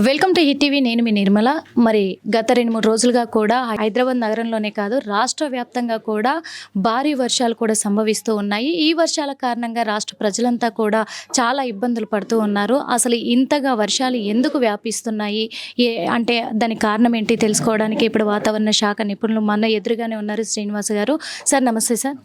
Welcome to hit TV. నేను మీ నిర్మల. మరి గత రెండు మూడు రోజులుగా కూడా హైదరాబాద్ నగరంలోనే కాదు రాష్ట్ర వ్యాప్తంగా కూడా భారీ వర్షాలు కూడా సంభవిస్తూ ఉన్నాయి. ఈ వర్షాల కారణంగా రాష్ట్ర ప్రజలంతా కూడా చాలా ఇబ్బందులు పడుతూ ఉన్నారు. అసలు ఇంతగా వర్షాలు ఎందుకు వ్యాపిస్తున్నాయి? ఏ అంటే దాని కారణం ఏంటి తెలుసుకోవడానికి ఇప్పుడు వాతావరణ శాఖ నిపుణులు మన ఎదురుగానే ఉన్నారు శ్రీనివాస్ గారు. సార్ నమస్తే సార్.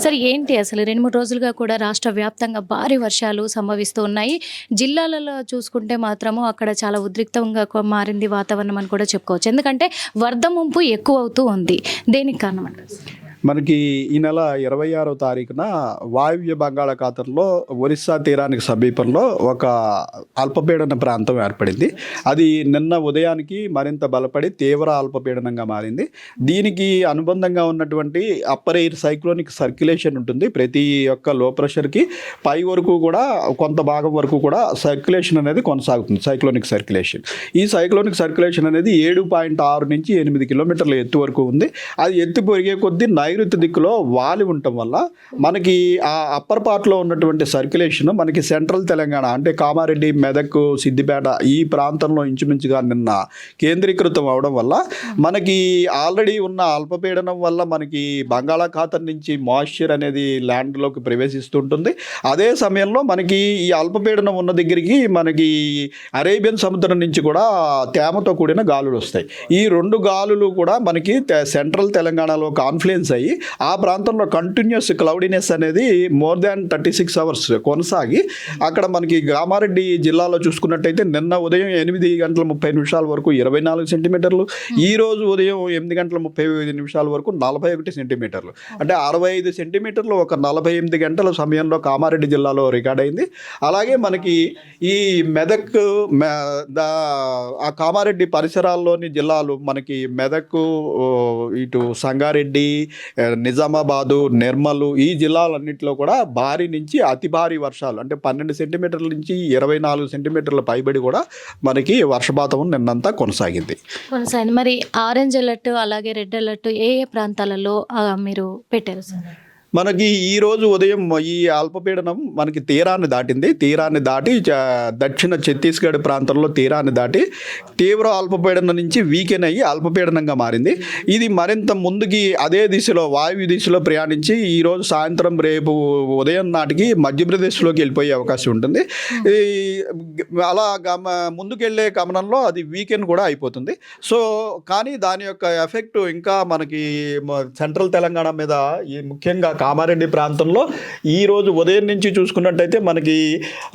సార్ ఏంటి అసలు రెండు మూడు రోజులుగా కూడా రాష్ట్ర వ్యాప్తంగా భారీ వర్షాలు సంభవిస్తూ ఉన్నాయి. జిల్లాలలో చూసుకుంటే మాత్రము అక్కడ చాలా ఉద్రిక్తంగా మారింది వాతావరణం అని కూడా చెప్పుకోవచ్చు. ఎందుకంటే వరద ముంపు ఎక్కువ అవుతూ ఉంది. దేనికి కారణం అంటారు? మనకి ఈ నెల ఇరవై ఆరో తారీఖున వాయువ్య బంగాళాఖాతంలో ఒరిస్సా తీరానికి సమీపంలో ఒక అల్పపీడన ప్రాంతం ఏర్పడింది. అది నిన్న ఉదయానికి మరింత బలపడి తీవ్ర అల్పపీడనంగా మారింది. దీనికి అనుబంధంగా ఉన్నటువంటి అప్పర్ ఎయిర్ సైక్లోనిక్ సర్క్యులేషన్ ఉంటుంది. ప్రతి ఒక్క లో ప్రెషర్కి పై వరకు కూడా కొంత భాగం వరకు కూడా సర్క్యులేషన్ అనేది కొనసాగుతుంది సైక్లోనిక్ సర్క్యులేషన్. ఈ సైక్లోనిక్ సర్క్యులేషన్ అనేది ఏడు పాయింట్ ఆరు నుంచి ఎనిమిది కిలోమీటర్ల ఎత్తు వరకు ఉంది. అది ఎత్తు పెరిగే కొద్దీ నైరుతి దిక్కులో వాలి ఉండటం వల్ల మనకి ఆ అప్పర్ పార్ట్లో ఉన్నటువంటి సర్క్యులేషన్ మనకి సెంట్రల్ తెలంగాణ అంటే కామారెడ్డి మెదక్ సిద్దిపేట ఈ ప్రాంతంలో ఇంచుమించుగా నిన్న కేంద్రీకృతం అవడం వల్ల మనకి ఆల్రెడీ ఉన్న అల్పపీడనం వల్ల మనకి బంగాళాఖాతం నుంచి మాయిశ్చర్ అనేది ల్యాండ్లోకి ప్రవేశిస్తుంటుంది. అదే సమయంలో మనకి ఈ అల్పపీడనం ఉన్న దగ్గరికి మనకి అరేబియన్ సముద్రం నుంచి కూడా తేమతో కూడిన గాలులు వస్తాయి. ఈ రెండు గాలులు కూడా మనకి సెంట్రల్ తెలంగాణలో కాన్ఫ్లుయెన్స్ అయ్యి ఆ ప్రాంతంలో కంటిన్యూస్ క్లౌడీనెస్ అనేది more than thirty six hours కొనసాగి అక్కడ మనకి గ్రామారెడ్డి జిల్లాలో చూసుకున్నట్టయితే నిన్న ఉదయం ఎనిమిది గంటల ముప్పై నిమిషాల వరకు ఇరవై నాలుగు సెంటీమీటర్లు ఈ రోజు ఉదయం ఎనిమిది గంటల ముప్పై ఐదు నిమిషాల వరకు నలభై ఒకటి సెంటీమీటర్లు అంటే అరవై ఐదు సెంటీమీటర్లు ఒక నలభై ఎనిమిది గంటల సమయంలో కామారెడ్డి జిల్లాలో రికార్డ్ అయింది. అలాగే మనకి ఈ మెదక్ మె- దా ఆ కామారెడ్డి పరిసరాల్లోని జిల్లాలు మనకి మెదక్ ఇటు సంగారెడ్డి నిజామాబాదు నిర్మలు ఈ జిల్లాలన్నింటిలో కూడా భారీ నుంచి అతి భారీ వర్షాలు అంటే పన్నెండు సెంటీమీటర్ల నుంచి ఇరవై నాలుగు సెంటీమీటర్ల పైబడి కూడా మనకి వర్షపాతం నిన్నంతా కొనసాగింది. కొనసాగింది. మరి ఆరెంజ్ అలర్ట్ అలాగే రెడ్ అలర్ట్ ఏ ఏ ప్రాంతాలలో మీరు పెట్టారు సార్? మనకి ఈ రోజు ఉదయం ఈ అల్పపీడనం మనకి తీరాన్ని దాటింది. తీరాన్ని దాటి దక్షిణ ఛత్తీస్గఢ్ ప్రాంతంలో తీరాన్ని దాటి తీవ్ర అల్పపీడనం నుంచి వీకెన్ అయ్యి అల్పపీడనంగా మారింది. ఇది మరింత ముందుకి అదే దిశలో వాయువ్య దిశలో ప్రయాణించి ఈ రోజు సాయంత్రం రేపు ఉదయం నాటికి మధ్యప్రదేశ్లోకి వెళ్ళిపోయే అవకాశం ఉంటుంది. ఈ అలా గమ ముందుకెళ్ళే గమనంలో అది వీకెండ్ కూడా అయిపోతుంది. సో కానీ దాని యొక్క ఎఫెక్ట్ ఇంకా మనకి సెంట్రల్ తెలంగాణ మీద ఈ ముఖ్యంగా కామారెడ్డి ప్రాంతంలో ఈ రోజు ఉదయం నుంచి చూసుకున్నట్టయితే మనకి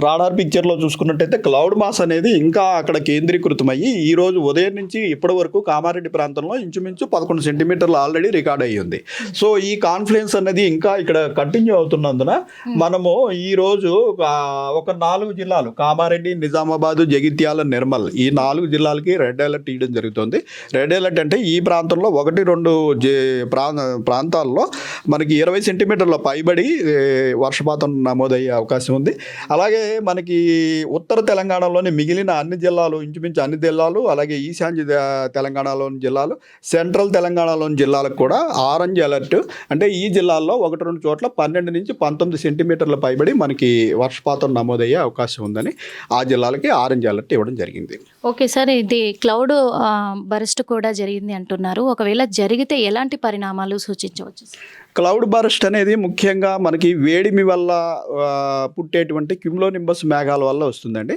రాడార్ పిక్చర్లో చూసుకున్నట్టయితే క్లౌడ్ మాస్ అనేది ఇంకా అక్కడ కేంద్రీకృతమయ్యి ఈ రోజు ఉదయం నుంచి ఇప్పటి వరకు కామారెడ్డి ప్రాంతంలో ఇంచుమించు పదకొండు సెంటీమీటర్లు ఆల్రెడీ రికార్డ్ అయ్యి ఉంది. సో ఈ కాన్ఫ్లుయెన్స్ అనేది ఇంకా ఇక్కడ కంటిన్యూ అవుతున్నందున మనము ఈ రోజు ఆ, ఒక నాలుగు జిల్లాలు కామారెడ్డి నిజామాబాద్ జగిత్యాల నిర్మల్ ఈ నాలుగు జిల్లాలకి రెడ్ అలర్ట్ ఇవ్వడం జరుగుతుంది. రెడ్ అలర్ట్ అంటే ఈ ప్రాంతంలో ఒకటి రెండు జే ప్రా ప్రాంతాల్లో మనకి ఇరవై సెంటీమీటర్ల పైబడి వర్షపాతం నమోదయ్యే అవకాశం ఉంది. అలాగే మనకి ఉత్తర తెలంగాణలోని మిగిలిన అన్ని జిల్లాలు ఇంచుమించు అన్ని జిల్లాలు అలాగే ఈశాన్య తెలంగాణలోని జిల్లాలు సెంట్రల్ తెలంగాణలోని జిల్లాలకు కూడా ఆరెంజ్ అలర్ట్. అంటే ఈ జిల్లాల్లో ఒకటి రెండు చోట్ల పన్నెండు నుంచి పంతొమ్మిది సెంటీమీటర్ల పైబడి మనకి వర్షపాతం నమోదయ్యే అవకాశం ఉందని ఆ జిల్లాలకి ఆరెంజ్ అలర్ట్ ఇవ్వడం జరిగింది. ఓకే సార్ ఇది క్లౌడ్ బరస్ట్ కూడా జరిగింది అంటున్నారు. ఒకవేళ జరిగితే ఎలాంటి పరిణామాలు సూచించవచ్చు? క్లౌడ్ బరస్ట్ అనేది ముఖ్యంగా మనకి వేడిమి వల్ల పుట్టేటువంటి క్యుమ్లోనింబస్ మేఘాల వల్ల వస్తుందండి.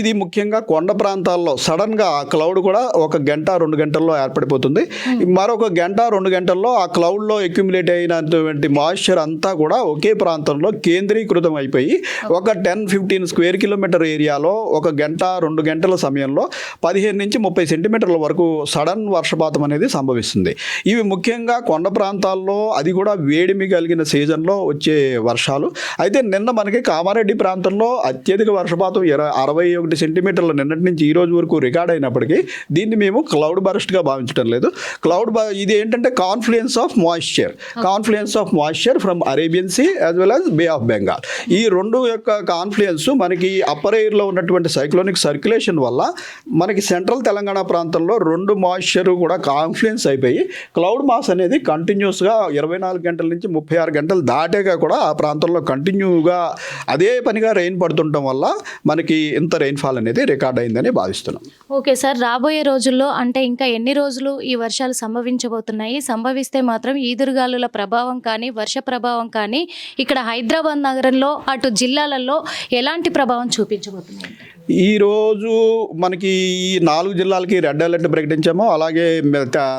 ఇది ముఖ్యంగా కొండ ప్రాంతాల్లో సడన్గా ఆ క్లౌడ్ కూడా ఒక గంట రెండు గంటల్లో ఏర్పడిపోతుంది. మరొక గంట రెండు గంటల్లో ఆ క్లౌడ్లో అక్యుములేట్ అయినటువంటి మాయిశ్చర్ అంతా కూడా ఒకే ప్రాంతంలో కేంద్రీకృతం అయిపోయి ఒక టెన్ ఫిఫ్టీన్ స్క్వేర్ కిలోమీటర్ ఏరియాలో ఒక గంట రెండు గంటల సమయంలో పదిహేను నుంచి ముప్పై సెంటీమీటర్ల వరకు సడన్ వర్షపాతం అనేది సంభవిస్తుంది. ఇవి ముఖ్యంగా కొండ ప్రాంతాల్లో అది కూడా వేడిమి కలిగిన సీజన్లో వచ్చే వర్షాలు. అయితే నిన్న మనకి కామారెడ్డి ప్రాంతంలో అత్యధిక వర్షపాతం ఇర అరవై ఒకటి సెంటీమీటర్ల నిన్నటి నుంచి ఈ రోజు వరకు రికార్డ్ అయినప్పటికీ దీన్ని మేము క్లౌడ్ బరస్ట్గా భావించడం లేదు. క్లౌడ్ ఇది ఏంటంటే confluence of moisture. Confluence of moisture from Arabian Sea as well as Bay of Bengal. ఈ రెండు యొక్క కాన్ఫ్లుయెన్స్ మనకి అప్పర్ ఎయిర్లో ఉన్నటువంటి సైక్లోనిక్ సర్క్యులేషన్ వల్ల మనకి సెంట్రల్ తెలంగాణ ప్రాంతంలో రెండు మాయిశ్చర్ కూడా కాన్ఫ్లుయెన్స్ అయిపోయి క్లౌడ్ మాస్ అనేది కంటిన్యూస్గా ఇరవై నాలుగు గంటల నుంచి ముప్పై ఆరు గంటలు దాటాక కూడా ఆ ప్రాంతంలో కంటిన్యూగా అదే పనిగా రెయిన్ పడుతుండటం వల్ల మనకి ఇంత రెయిన్ఫాల్ అనేది రికార్డ్ అయిందని భావిస్తున్నాం. ఓకే సార్ రాబోయే రోజుల్లో అంటే ఇంకా ఎన్ని రోజులు ఈ వర్షాలు సంభవించబోతున్నాయి? సంభవిస్తే మాత్రం ఈదురుగాలుల ప్రభావం కానీ వర్ష ప్రభావం కానీ ఇక్కడ హైదరాబాద్ నగరంలో అటు జిల్లాలలో ఎలాంటి ప్రభావం చూపించబోతున్నాయి? ఈ రోజు మనకి ఈ నాలుగు జిల్లాలకి రెడ్ అలర్ట్ ప్రకటించాము. అలాగే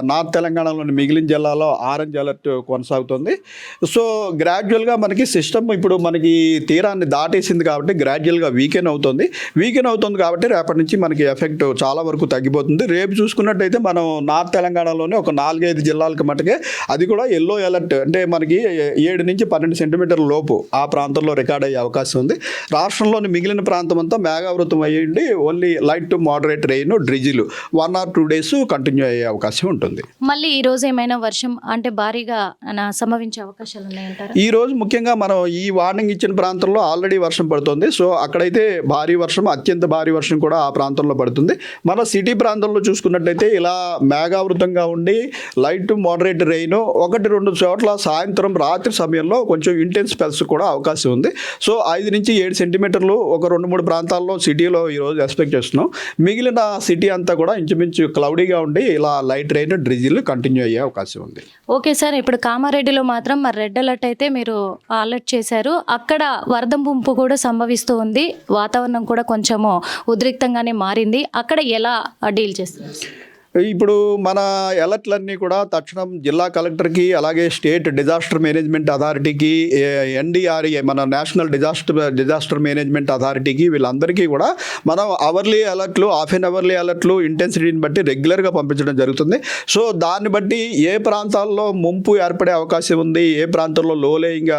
నార్త్ తెలంగాణలోని మిగిలిన జిల్లాలో ఆరెంజ్ అలర్ట్ కొనసాగుతుంది. సో గ్రాడ్యువల్గా మనకి సిస్టమ్ ఇప్పుడు మనకి తీరాన్ని దాటేసింది కాబట్టి గ్రాడ్యువల్గా వీకెన్ అవుతుంది. వీకెన్ అవుతుంది కాబట్టి రేపటి నుంచి మనకి ఎఫెక్ట్ చాలా వరకు తగ్గిపోతుంది. రేపు చూసుకున్నట్టయితే మనం నార్త్ తెలంగాణలోనే ఒక నాలుగైదు జిల్లాలకు మటుకే అది కూడా ఎల్లో అలర్ట్ అంటే మనకి ఏడు నుంచి పన్నెండు సెంటీమీటర్ల లోపు ఆ ప్రాంతంలో రికార్డ్ అయ్యే అవకాశం ఉంది. రాష్ట్రంలోని మిగిలిన ప్రాంతం అంతా మేఘావృతం అయ్యిండి only light to moderate rain drizzle one or two days continue అయ్యే అవకాశం ఉంటుంది. మళ్ళీ ఈ రోజు ఏమైనా వర్షం అంటే భారీగా సంభవించే అవకాశాలు ఉన్నాయంటారా? ఈ రోజు ముఖ్యంగా మనం ఈ వార్నింగ్ ఇచ్చిన ప్రాంతంలో ఆల్రెడీ వర్షం పడుతుంది. సో అక్కడైతే భారీ వర్షం అత్యంత భారీ వర్షం కూడా ఆ ప్రాంతంలో పడుతుంది. మన సిటీ ప్రాంతంలో చూసుకున్నట్టయితే ఇలా మేఘావృతంగా ఉండి లైట్ టు మోడరేట్ రెయిన్ ఒకటి రెండు చోట్ల సాయంత్రం రాత్రి సమయంలో కొంచెం ఇంటెన్స్ స్పెల్స్ కూడా అవకాశం ఉంది. సో ఐదు నుంచి ఏడు సెంటీమీటర్లు ఒక రెండు మూడు ప్రాంతాల్లో సిటీలో ఈరోజు ఎక్స్పెక్ట్ చేస్తున్నాం. మిగిలిన సిటీ అంతా కూడా ఇంచుమించు క్లౌడీగా ఉండి ఇలా లైట్ రైన్ డ్రిజిల్ కంటిన్యూ అయ్యే అవకాశం ఉంది. ఓకే సార్ ఇప్పుడు కామారెడ్డిలో మాత్రం మరి రెడ్ అలర్ట్ అయితే మీరు అలర్ట్ చేశారు. అక్కడ వరద ముంపు కూడా సంభవిస్తూ ఉంది. వాతావరణం కూడా కొంచెము ఉద్రిక్తంగానే మారింది. అక్కడ ఎలా డీల్ చేస్తున్నారు? ఇప్పుడు మన అలర్ట్లన్నీ కూడా తక్షణం జిల్లా కలెక్టర్కి అలాగే స్టేట్ డిజాస్టర్ మేనేజ్మెంట్ అథారిటీకి ఎన్డీఆర్ఏ మన నేషనల్ డిజాస్టర్ డిజాస్టర్ మేనేజ్మెంట్ అథారిటీకి వీళ్ళందరికీ కూడా మనం అవర్లీ అలర్ట్లు హాఫ్ అన్ అవర్లీ అలర్ట్లు ఇంటెన్సిటీని బట్టి రెగ్యులర్గా పంపించడం జరుగుతుంది. సో దాన్ని బట్టి ఏ ప్రాంతాల్లో ముంపు ఏర్పడే అవకాశం ఉంది ఏ ప్రాంతంలో లో లేయింగ్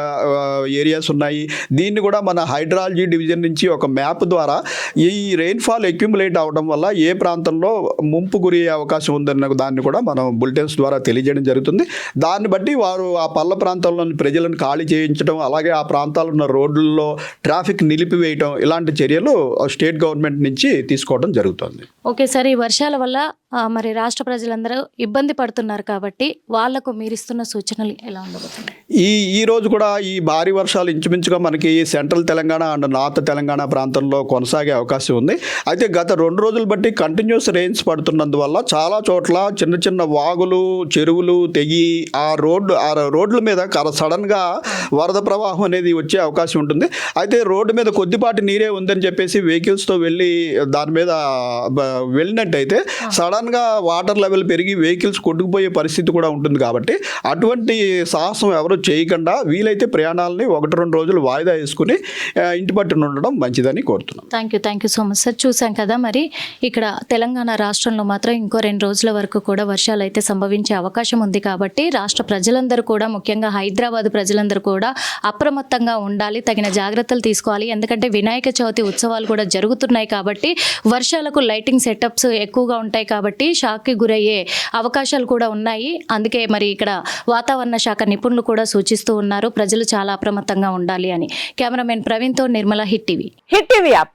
ఏరియాస్ ఉన్నాయి దీన్ని కూడా మన హైడ్రాలజీ డివిజన్ నుంచి ఒక మ్యాప్ ద్వారా ఈ రెయిన్ఫాల్ అక్యుములేట్ అవడం వల్ల ఏ ప్రాంతంలో ముంపు గురి అవకాశం ఉందన్న దాన్ని కూడా మనం బులెటిన్స్ ద్వారా తెలియజేయడం జరుగుతుంది. దాన్ని బట్టి వారు ఆ పల్ల ప్రాంతాల్లోని ప్రజలను ఖాళీ చేయించడం అలాగే ఆ ప్రాంతాల్లో ఉన్న రోడ్లలో ట్రాఫిక్ నిలిపివేయడం ఇలాంటి చర్యలు స్టేట్ గవర్నమెంట్ నుంచి తీసుకోవడం జరుగుతుంది. ఓకే సార్ ఈ వర్షాల వల్ల మరి రాష్ట్ర ప్రజలందరూ ఇబ్బంది పడుతున్నారు కాబట్టి వాళ్ళకు మీరిస్తున్న సూచనలు ఎలా ఉండబోతున్నాయి? ఈ ఈ రోజు కూడా ఈ భారీ వర్షాలు ఇంచుమించుగా మనకి central Telangana and north Telangana ప్రాంతంలో కొనసాగే అవకాశం ఉంది. అయితే గత రెండు రోజులు బట్టి కంటిన్యూస్ రెయిన్స్ పడుతున్నందువల్ల చాలా చోట్ల చిన్న చిన్న వాగులు చెరువులు తెగి ఆ రోడ్డు ఆ రోడ్ల మీద కర- సడన్గా వరద ప్రవాహం అనేది వచ్చే అవకాశం ఉంటుంది. అయితే రోడ్డు మీద కొద్దిపాటి నీరే ఉందని చెప్పేసి వెహికల్స్తో వెళ్ళి దాని మీద వెళ్ళినట్టయితే సడన్గా వాటర్ లెవెల్ పెరిగి వెహికల్స్ కొట్టుకుపోయే పరిస్థితి కూడా ఉంటుంది కాబట్టి అటువంటి సాహసం ఎవరు చేయకుండా వీలైతే ప్రయాణాలని ఒకటి రెండు రోజులు వాయిదా వేసుకుని ఇంటి పట్టున ఉండడం మంచిదని కోరుతున్నాం. Thank you thank you so much sir చూసాం కదా మరి ఇక్కడ తెలంగాణ రాష్ట్రంలో మాత్రం ఇంకో రెండు రోజుల వరకు కూడా వర్షాలు అయితే సంభవించే అవకాశం ఉంది కాబట్టి రాష్ట్ర ప్రజలందరూ కూడా ముఖ్యంగా హైదరాబాద్ ప్రజలందరూ కూడా అప్రమత్తంగా ఉండాలి తగిన జాగ్రత్తలు తీసుకోవాలి. ఎందుకంటే వినాయక చవితి ఉత్సవాలు కూడా జరుగుతున్నాయి కాబట్టి వర్షాలకు లైటింగ్ సెటప్స్ ఎక్కువగా ఉంటాయి కాబట్టి షాక్కి గురయ్యే అవకాశాలు కూడా ఉన్నాయి. అందుకే మరి ఇక్కడ వాతావరణ శాఖ నిపుణులు కూడా సూచిస్తూ ఉన్నారు ప్రజలు చాలా అప్రమత్తంగా ఉండాలి అని. Cameraman ప్రవీణ్తో Nirmala Hit TV. Hit TV app.